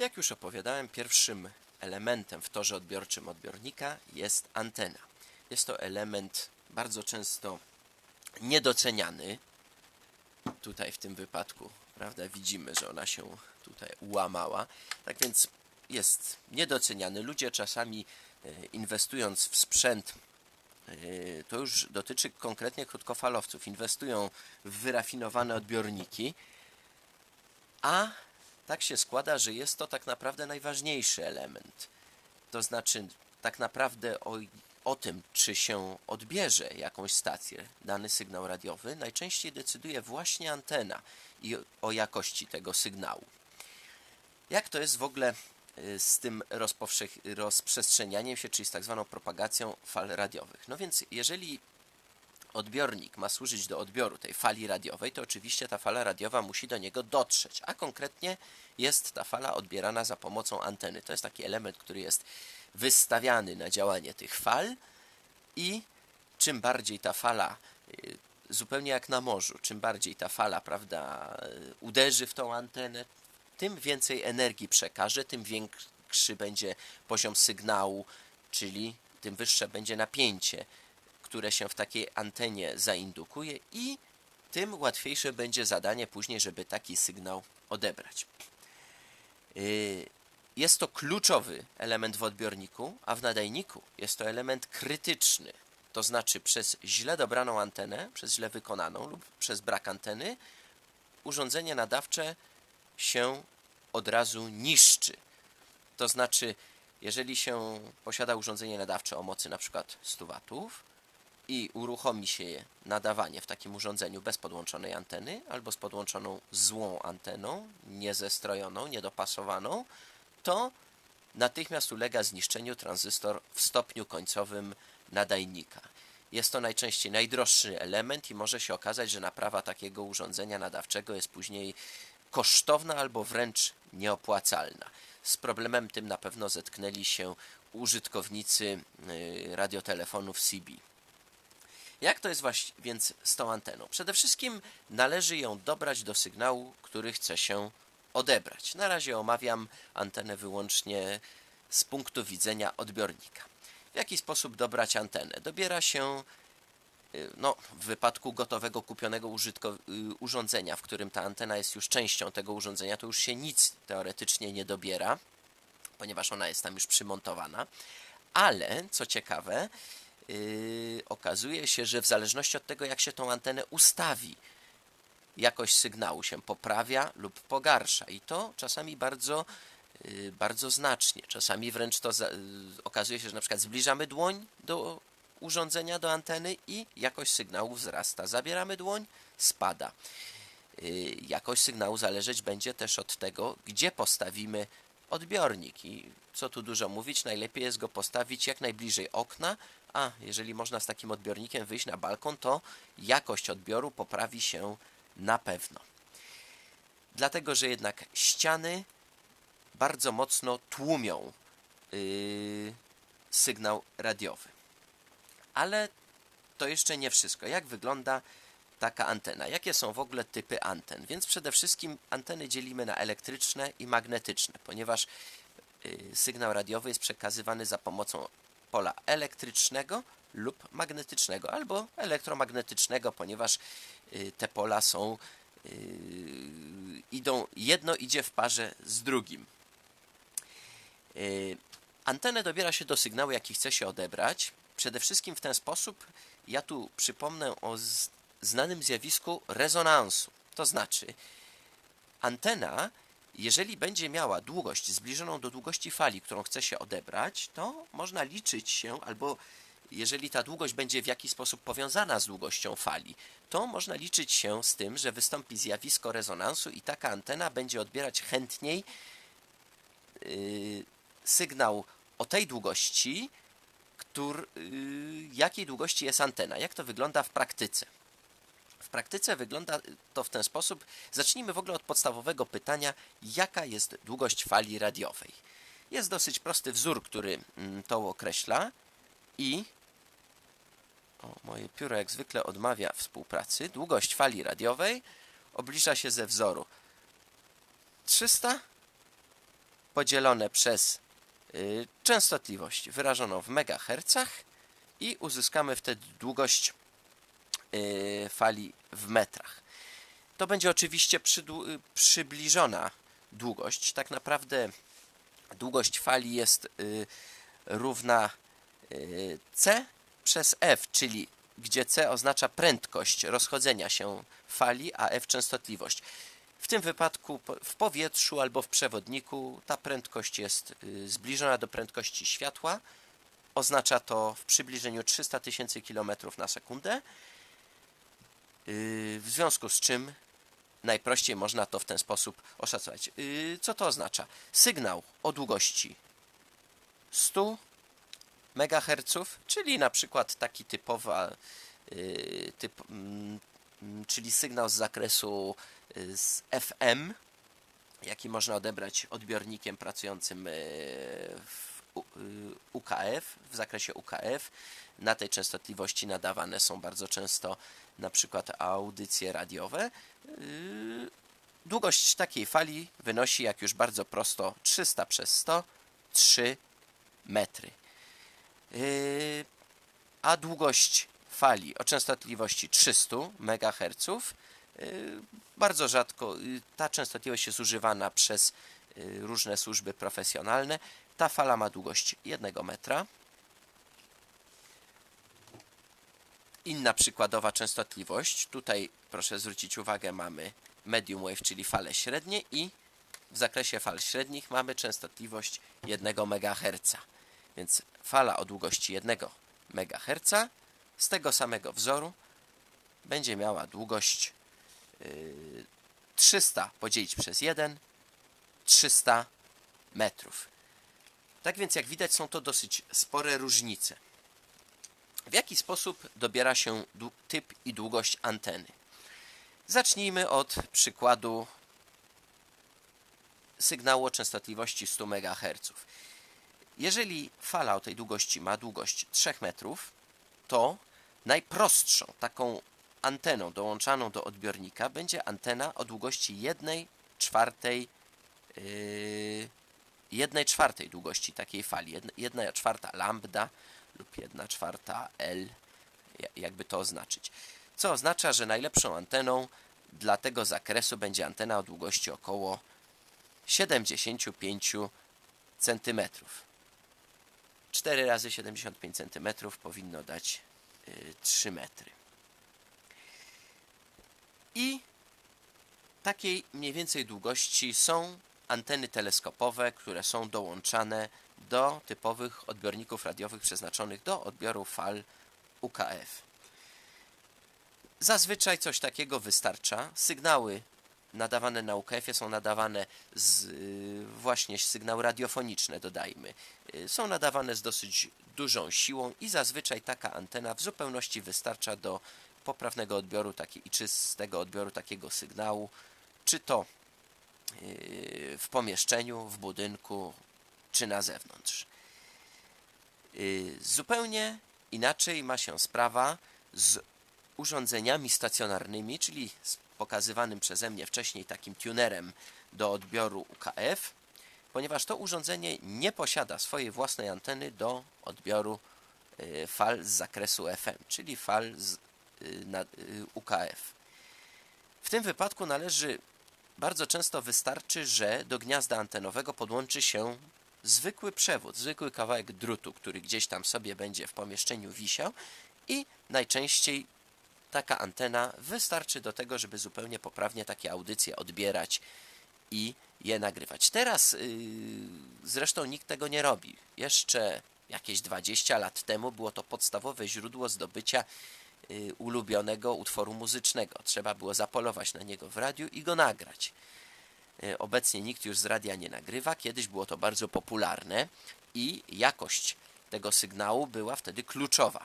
Jak już opowiadałem, pierwszym elementem w torze odbiorczym odbiornika jest antena. Jest to element bardzo często niedoceniany. Tutaj w tym wypadku, prawda, widzimy, że ona się tutaj ułamała. Tak więc jest niedoceniany. Ludzie czasami e, inwestując w sprzęt, e, to już dotyczy konkretnie krótkofalowców, inwestują w wyrafinowane odbiorniki, a tak się składa, że jest to tak naprawdę najważniejszy element. To znaczy, tak naprawdę o, o tym, czy się odbierze jakąś stację, dany sygnał radiowy, najczęściej decyduje właśnie antena i o- jakości tego sygnału. Jak to jest w ogóle y, z tym rozprzestrzenianiem się, czyli z tak zwaną propagacją fal radiowych? No więc, jeżeli odbiornik ma służyć do odbioru tej fali radiowej, to oczywiście ta fala radiowa musi do niego dotrzeć, a konkretnie jest ta fala odbierana za pomocą anteny. To jest taki element, który jest wystawiany na działanie tych fal i czym bardziej ta fala, y, zupełnie jak na morzu, czym bardziej ta fala, prawda, y, uderzy w tą antenę, tym więcej energii przekaże, tym większy będzie poziom sygnału, czyli tym wyższe będzie napięcie, które się w takiej antenie zaindukuje i tym łatwiejsze będzie zadanie później, żeby taki sygnał odebrać. Yy, Jest to kluczowy element w odbiorniku, a w nadajniku jest to element krytyczny. To znaczy przez źle dobraną antenę, przez źle wykonaną lub przez brak anteny, urządzenie nadawcze się od razu niszczy. To znaczy, jeżeli się posiada urządzenie nadawcze o mocy np. 100 watów i uruchomi się nadawanie w takim urządzeniu bez podłączonej anteny albo z podłączoną złą anteną, niezestrojoną, niedopasowaną, to natychmiast ulega zniszczeniu tranzystor w stopniu końcowym nadajnika. Jest to najczęściej najdroższy element i może się okazać, że naprawa takiego urządzenia nadawczego jest później kosztowna albo wręcz nieopłacalna. Z problemem tym na pewno zetknęli się użytkownicy y, radiotelefonów CB. Jak to jest właśnie więc z tą anteną? Przede wszystkim należy ją dobrać do sygnału, który chce się odebrać. Na razie omawiam antenę wyłącznie z punktu widzenia odbiornika. W jaki sposób dobrać antenę? Dobiera się y, no, w wypadku gotowego kupionego użytko- y, urządzenia, w którym ta antena jest już częścią tego urządzenia, to już się nic teoretycznie nie dobiera, ponieważ ona jest tam już przymontowana. Ale, co ciekawe, okazuje się, że w zależności od tego, jak się tą antenę ustawi, jakość sygnału się poprawia lub pogarsza. I to czasami bardzo, yy, bardzo znacznie. Czasami wręcz to yy, okazuje się, że na przykład zbliżamy dłoń do urządzenia, do anteny i jakość sygnału wzrasta. Zabieramy dłoń, spada. Yy, Jakość sygnału zależeć będzie też od tego, gdzie postawimy odbiornik. I co tu dużo mówić, najlepiej jest go postawić jak najbliżej okna, a jeżeli można z takim odbiornikiem wyjść na balkon, to jakość odbioru poprawi się na pewno. Dlatego, że jednak ściany bardzo mocno tłumią yy, sygnał radiowy. Ale to jeszcze nie wszystko. Jak wygląda taka antena? Jakie są w ogóle typy anten? Więc przede wszystkim anteny dzielimy na elektryczne i magnetyczne, ponieważ y, sygnał radiowy jest przekazywany za pomocą pola elektrycznego lub magnetycznego, albo elektromagnetycznego, ponieważ y, te pola są y, idą, jedno idzie w parze z drugim. Y, Antenę dobiera się do sygnału, jaki chce się odebrać. Przede wszystkim w ten sposób, ja tu przypomnę o znanym zjawisku rezonansu. To znaczy, antena, jeżeli będzie miała długość zbliżoną do długości fali, którą chce się odebrać, to można liczyć się, albo jeżeli ta długość będzie w jakiś sposób powiązana z długością fali, to można liczyć się z tym, że wystąpi zjawisko rezonansu i taka antena będzie odbierać chętniej yy, sygnał o tej długości, któr, yy, jakiej długości jest antena. Jak to wygląda w praktyce? Praktyce wygląda to w ten sposób. Zacznijmy w ogóle od podstawowego pytania, jaka jest długość fali radiowej. Jest dosyć prosty wzór, który mm, to określa i o, moje pióro jak zwykle odmawia współpracy. Długość fali radiowej oblicza się ze wzoru 300 podzielone przez y, częstotliwość wyrażoną w megahercach i uzyskamy wtedy długość fali w metrach. To będzie oczywiście y, przybliżona długość. Tak naprawdę długość fali jest y, równa y, c przez f, czyli gdzie c oznacza prędkość rozchodzenia się fali, a f częstotliwość. W tym wypadku w powietrzu albo w przewodniku ta prędkość jest y, zbliżona do prędkości światła. Oznacza to w przybliżeniu 300 tysięcy km na sekundę. Y, W związku z czym najprościej można to w ten sposób oszacować. Y, Co to oznacza? Sygnał o długości 100 MHz, czyli na przykład taki typowa, y, typ, mm, mm, czyli sygnał z zakresu z FM, jaki można odebrać odbiornikiem pracującym w UKF, w zakresie UKF. Na tej częstotliwości nadawane są bardzo często na przykład audycje radiowe. Y, Długość takiej fali wynosi, jak już bardzo prosto, 300 przez 100, 3 metry. Yy, a długość fali o częstotliwości 300 MHz bardzo rzadko ta częstotliwość jest używana przez różne służby profesjonalne. Ta fala ma długość 1 metra. Inna przykładowa częstotliwość. Tutaj proszę zwrócić uwagę, mamy medium wave, czyli fale średnie i w zakresie fal średnich mamy częstotliwość 1 MHz. Więc fala o długości 1 MHz z tego samego wzoru będzie miała długość yy, 300 podzielić przez 1, 300 metrów. Tak więc jak widać są to dosyć spore różnice. W jaki sposób dobiera się typ i długość anteny? Zacznijmy od przykładu sygnału o częstotliwości 100 MHz. Jeżeli fala o tej długości ma długość 3 metrów, to najprostszą taką anteną dołączaną do odbiornika będzie antena o długości 1 czwartej yy, 1 czwartej długości takiej fali. 1 czwarta lambda lub 1 czwarta L, ja- jakby to oznaczyć. Co oznacza, że najlepszą anteną dla tego zakresu będzie antena o długości około 75 centymetrów. 4 razy 75 cm powinno dać y, 3 metry. I takiej mniej więcej długości są anteny teleskopowe, które są dołączane do typowych odbiorników radiowych przeznaczonych do odbioru fal UKF. Zazwyczaj coś takiego wystarcza. Sygnały nadawane na UKF-ie są nadawane z y, właśnie sygnały radiofoniczne, dodajmy. Y, Są nadawane z dosyć dużą siłą i zazwyczaj taka antena w zupełności wystarcza do poprawnego odbioru taki, i czystego odbioru takiego sygnału, czy to y, w pomieszczeniu, w budynku, czy na zewnątrz. Y, Zupełnie inaczej ma się sprawa z urządzeniami stacjonarnymi, czyli z pokazywanym przeze mnie wcześniej takim tunerem do odbioru UKF, ponieważ to urządzenie nie posiada swojej własnej anteny do odbioru y, fal z zakresu FM, czyli fal z y, UKF. W tym wypadku należy bardzo często wystarczy, że do gniazda antenowego podłączy się zwykły przewód, zwykły kawałek drutu, który gdzieś tam sobie będzie w pomieszczeniu wisiał i najczęściej taka antena wystarczy do tego, żeby zupełnie poprawnie takie audycje odbierać i je nagrywać. Teraz yy, zresztą nikt tego nie robi. Jeszcze jakieś 20 lat temu było to podstawowe źródło zdobycia ulubionego utworu muzycznego. Trzeba było zapolować na niego w radiu i go nagrać. Yy, Obecnie nikt już z radia nie nagrywa. Kiedyś było to bardzo popularne i jakość tego sygnału była wtedy kluczowa.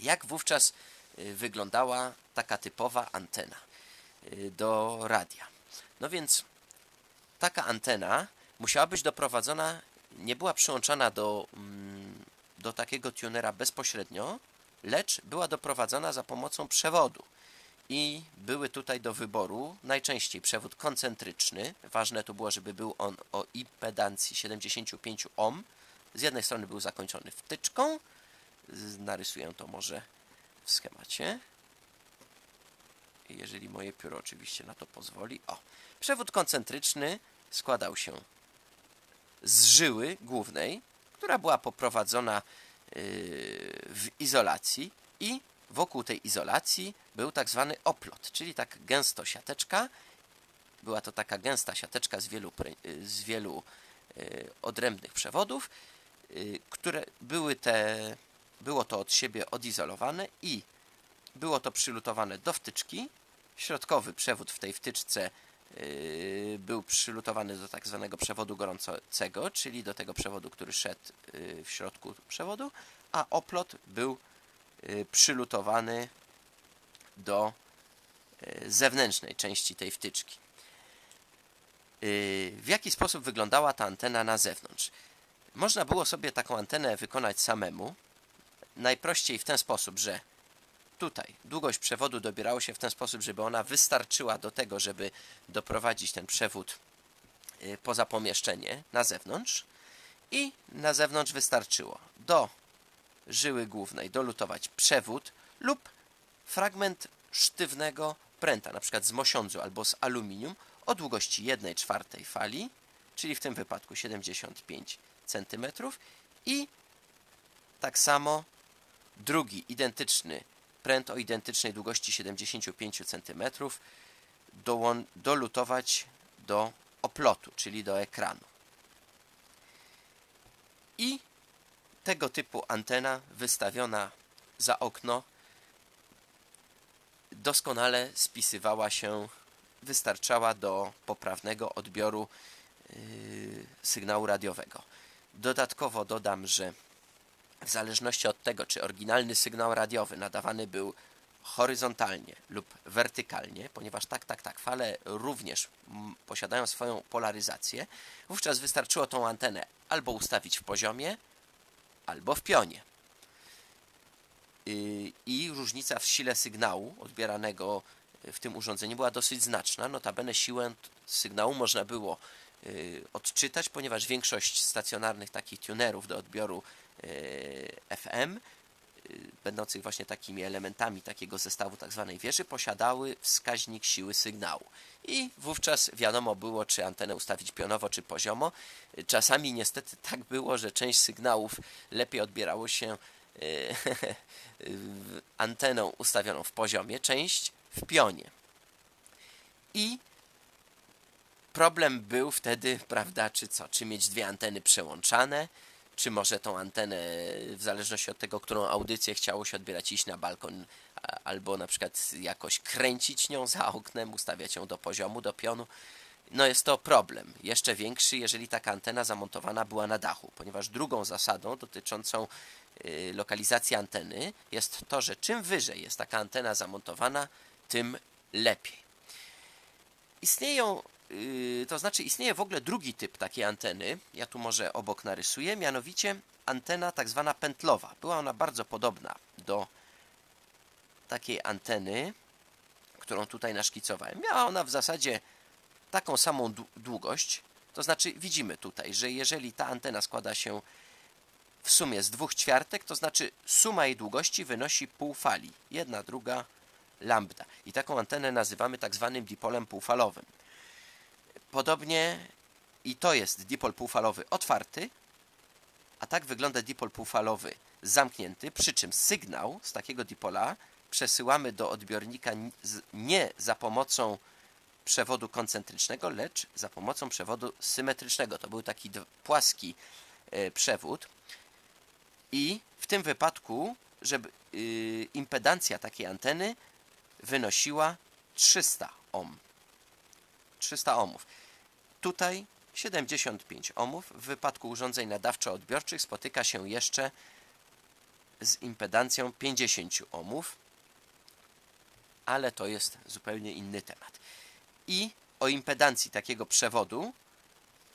Jak wówczas y, wyglądała taka typowa antena y, do radia? No więc taka antena musiała być doprowadzona, nie była przyłączana do, mm, do takiego tunera bezpośrednio, lecz była doprowadzona za pomocą przewodu. i były tutaj do wyboru najczęściej przewód koncentryczny. Ważne tu było, żeby był on o impedancji 75 ohm. Z jednej strony był zakończony wtyczką. Narysuję to może w schemacie. Jeżeli moje pióro oczywiście na to pozwoli. O, przewód koncentryczny składał się z żyły głównej, która była poprowadzona w izolacji i wokół tej izolacji był tak zwany oplot, czyli tak gęsto siateczka. Była to taka gęsta siateczka z wielu, z wielu yy, odrębnych przewodów, yy, które były te, było to od siebie odizolowane i było to przylutowane do wtyczki. Środkowy przewód w tej wtyczce był przylutowany do tak zwanego przewodu gorącego, czyli do tego przewodu, który szedł yy, w środku przewodu, a oplot był yy, przylutowany do yy, zewnętrznej części tej wtyczki. Yy, W jaki sposób wyglądała ta antena na zewnątrz? Można było sobie taką antenę wykonać samemu. Najprościej w ten sposób, że tutaj. Długość przewodu dobierało się w ten sposób, żeby ona wystarczyła do tego, żeby doprowadzić ten przewód y, poza pomieszczenie na zewnątrz. I na zewnątrz wystarczyło do żyły głównej dolutować przewód lub fragment sztywnego pręta, na przykład z mosiądzu albo z aluminium o długości 1 czwartej fali, czyli w tym wypadku 75 cm i tak samo drugi identyczny pręt o identycznej długości 75 cm dolutować do oplotu, czyli do ekranu. I tego typu antena wystawiona za okno doskonale spisywała się, wystarczała do poprawnego odbioru yy, sygnału radiowego. Dodatkowo dodam, że w zależności od tego, czy oryginalny sygnał radiowy nadawany był horyzontalnie lub wertykalnie, ponieważ tak, tak, tak, fale również posiadają swoją polaryzację, wówczas wystarczyło tą antenę albo ustawić w poziomie, albo w pionie. Yy, I różnica w sile sygnału odbieranego w tym urządzeniu była dosyć znaczna. Notabene siłę sygnału można było yy, odczytać, ponieważ większość stacjonarnych takich tunerów do odbioru FM, yy, będących właśnie takimi elementami takiego zestawu tak zwanej wieży, posiadały wskaźnik siły sygnału. I wówczas wiadomo było, czy antenę ustawić pionowo, czy poziomo. Czasami niestety tak było, że część sygnałów lepiej odbierało się w- anteną ustawioną w poziomie, część w pionie. I problem był wtedy, prawda, czy co, czy mieć dwie anteny przełączane, czy może tą antenę, w zależności od tego, którą audycję chciało się odbierać, iść na balkon, albo na przykład jakoś kręcić nią za oknem, ustawiać ją do poziomu, do pionu. No jest to problem. Jeszcze większy, jeżeli taka antena zamontowana była na dachu, ponieważ drugą zasadą dotyczącą y, lokalizacji anteny jest to, że czym wyżej jest taka antena zamontowana, tym lepiej. Istnieją, to znaczy istnieje w ogóle drugi typ takiej anteny, ja tu może obok narysuję, mianowicie antena tak zwana pętlowa. Była ona bardzo podobna do takiej anteny, którą tutaj naszkicowałem. Miała ona w zasadzie taką samą dłu- długość, to znaczy widzimy tutaj, że jeżeli ta antena składa się w sumie z dwóch ćwiartek, to znaczy suma jej długości wynosi pół fali. Jedna, druga, lambda. I taką antenę nazywamy tak zwanym dipolem półfalowym. Podobnie i to jest dipol półfalowy otwarty, a tak wygląda dipol półfalowy zamknięty, przy czym sygnał z takiego dipola przesyłamy do odbiornika nie za pomocą przewodu koncentrycznego, lecz za pomocą przewodu symetrycznego. To był taki płaski e, przewód i w tym wypadku, żeby y, impedancja takiej anteny wynosiła 300 ohm. 300 ohmów. Tutaj 75 ohmów. W wypadku urządzeń nadawczo-odbiorczych spotyka się jeszcze z impedancją 50 ohmów, ale to jest zupełnie inny temat. I o impedancji takiego przewodu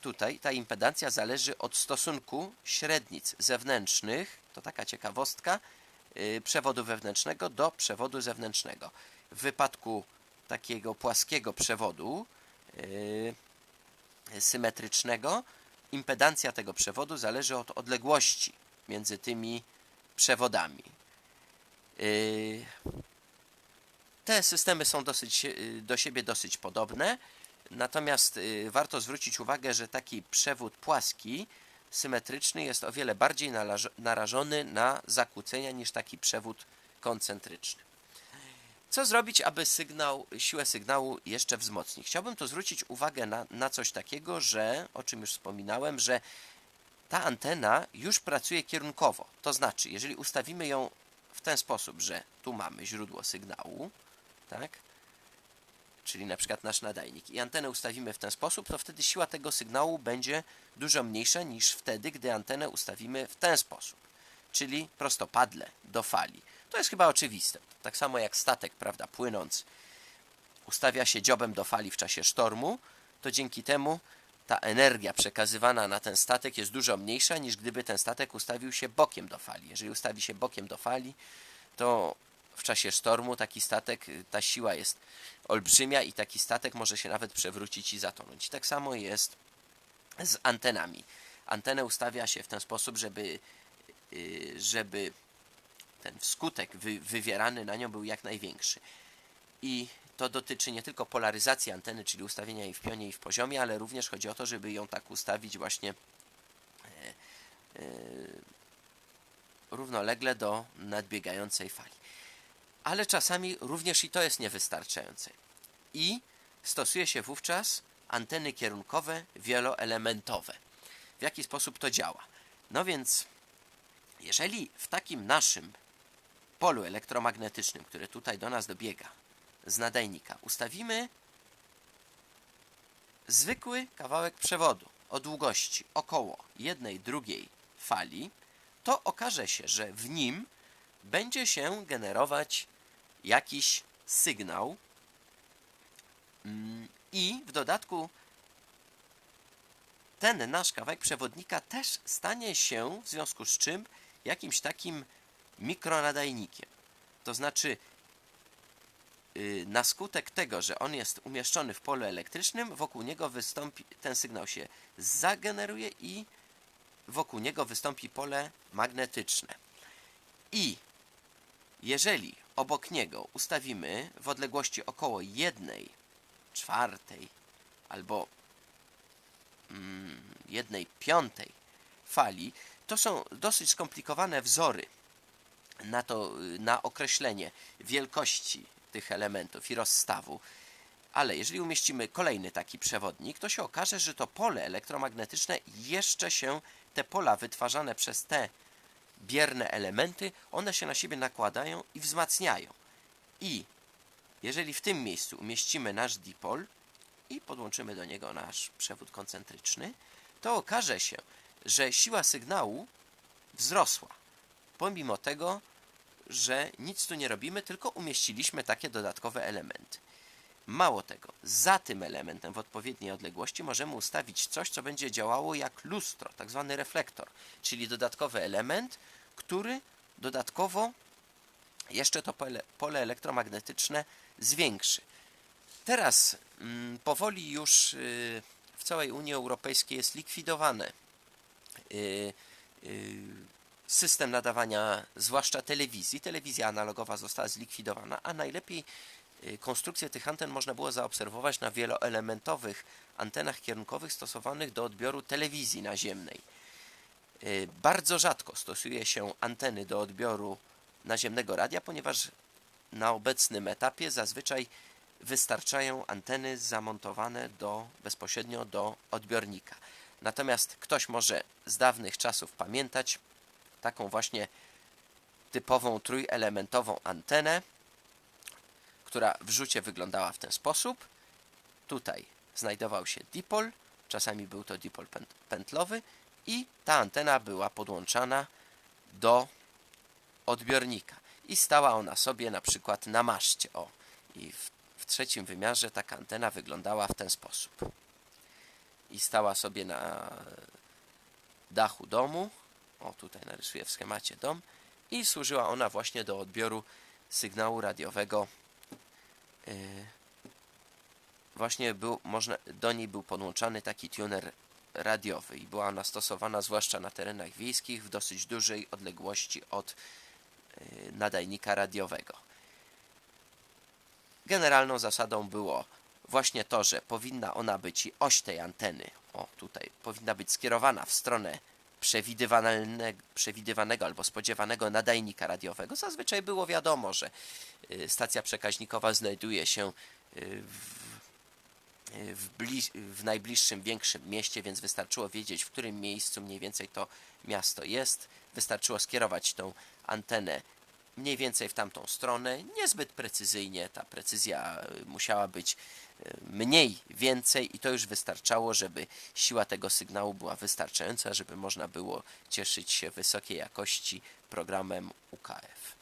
tutaj ta impedancja zależy od stosunku średnic zewnętrznych, to taka ciekawostka, yy, przewodu wewnętrznego do przewodu zewnętrznego. w wypadku takiego płaskiego przewodu symetrycznego, impedancja tego przewodu zależy od odległości między tymi przewodami. Yy, te systemy są dosyć, yy, do siebie dosyć podobne, natomiast warto zwrócić uwagę, że taki przewód płaski, symetryczny jest o wiele bardziej narażony na zakłócenia niż taki przewód koncentryczny. Co zrobić, aby sygnał, siłę sygnału jeszcze wzmocnić? Chciałbym tu zwrócić uwagę na, na coś takiego, że, o czym już wspominałem, że ta antena już pracuje kierunkowo. To znaczy, jeżeli ustawimy ją w ten sposób, że tu mamy źródło sygnału, tak? Czyli na przykład nasz nadajnik i antenę ustawimy w ten sposób, to wtedy siła tego sygnału będzie dużo mniejsza niż wtedy, gdy antenę ustawimy w ten sposób, czyli prostopadle do fali. To jest chyba oczywiste. Tak samo jak statek, prawda, płynąc, ustawia się dziobem do fali w czasie sztormu, to dzięki temu ta energia przekazywana na ten statek jest dużo mniejsza niż gdyby ten statek ustawił się bokiem do fali. Jeżeli ustawi się bokiem do fali, to w czasie sztormu taki statek, ta siła jest olbrzymia i taki statek może się nawet przewrócić i zatonąć. tak samo jest z antenami. Antenę ustawia się w ten sposób, żeby, y, żeby ten skutek wy, wywierany na nią był jak największy. I to dotyczy nie tylko polaryzacji anteny, czyli ustawienia jej w pionie i w poziomie, ale również chodzi o to, żeby ją tak ustawić właśnie e, e, równolegle do nadbiegającej fali. Ale czasami również i to jest niewystarczające. I stosuje się wówczas anteny kierunkowe wieloelementowe. W jaki sposób to działa? No więc, jeżeli w takim naszym polu elektromagnetycznym, które tutaj do nas dobiega z nadajnika, ustawimy zwykły kawałek przewodu o długości około jednej drugiej fali, to okaże się, że w nim będzie się generować jakiś sygnał mm, i w dodatku ten nasz kawałek przewodnika też stanie się w związku z czym jakimś takim mikronadajnikiem. To znaczy, y, na skutek tego, że on jest umieszczony w polu elektrycznym, wokół niego wystąpi, ten sygnał się zageneruje i wokół niego wystąpi pole magnetyczne. I jeżeli obok niego ustawimy w odległości około jednej czwartej albo mm, jednej piątej fali, to są dosyć skomplikowane wzory na, to, na określenie wielkości tych elementów i rozstawu. Ale jeżeli umieścimy kolejny taki przewodnik, to się okaże, że to pole elektromagnetyczne jeszcze się, te pola wytwarzane przez te bierne elementy, one się na siebie nakładają i wzmacniają. I jeżeli w tym miejscu umieścimy nasz dipol i podłączymy do niego nasz przewód koncentryczny, to okaże się, że siła sygnału wzrosła. Pomimo tego, że nic tu nie robimy, tylko umieściliśmy takie dodatkowe elementy. Mało tego, za tym elementem w odpowiedniej odległości możemy ustawić coś, co będzie działało jak lustro, tak zwany reflektor, czyli dodatkowy element, który dodatkowo jeszcze to pole, elektromagnetyczne zwiększy. Teraz mm, powoli już y, w całej Unii Europejskiej jest likwidowane y, y, system nadawania, zwłaszcza telewizji. Telewizja analogowa została zlikwidowana, a najlepiej y, konstrukcję tych anten można było zaobserwować na wieloelementowych antenach kierunkowych stosowanych do odbioru telewizji naziemnej. Y, bardzo rzadko stosuje się anteny do odbioru naziemnego radia, ponieważ na obecnym etapie zazwyczaj wystarczają anteny zamontowane do, bezpośrednio do odbiornika. Natomiast ktoś może z dawnych czasów pamiętać taką właśnie typową trójelementową antenę, która w rzucie wyglądała w ten sposób. Tutaj znajdował się dipol, czasami był to dipol pętlowy i ta antena była podłączana do odbiornika i stała ona sobie na przykład na maszcie. O, i w, w trzecim wymiarze taka antena wyglądała w ten sposób. I stała sobie na dachu domu o tutaj narysuję w schemacie dom. I służyła ona właśnie do odbioru sygnału radiowego. Y, właśnie był, można, do niej był podłączany taki tuner radiowy i była ona stosowana zwłaszcza na terenach wiejskich w dosyć dużej odległości od y, nadajnika radiowego. Generalną zasadą było właśnie to, że powinna ona być i oś tej anteny, o tutaj, powinna być skierowana w stronę przewidywanego, albo spodziewanego nadajnika radiowego. Zazwyczaj było wiadomo, że y, stacja przekaźnikowa znajduje się y, w, y, w, bli- w najbliższym większym mieście, więc wystarczyło wiedzieć, w którym miejscu mniej więcej to miasto jest. Wystarczyło skierować tą antenę mniej więcej w tamtą stronę, niezbyt precyzyjnie, ta precyzja musiała być mniej więcej i to już wystarczało, żeby siła tego sygnału była wystarczająca, żeby można było cieszyć się wysokiej jakości programem UKF.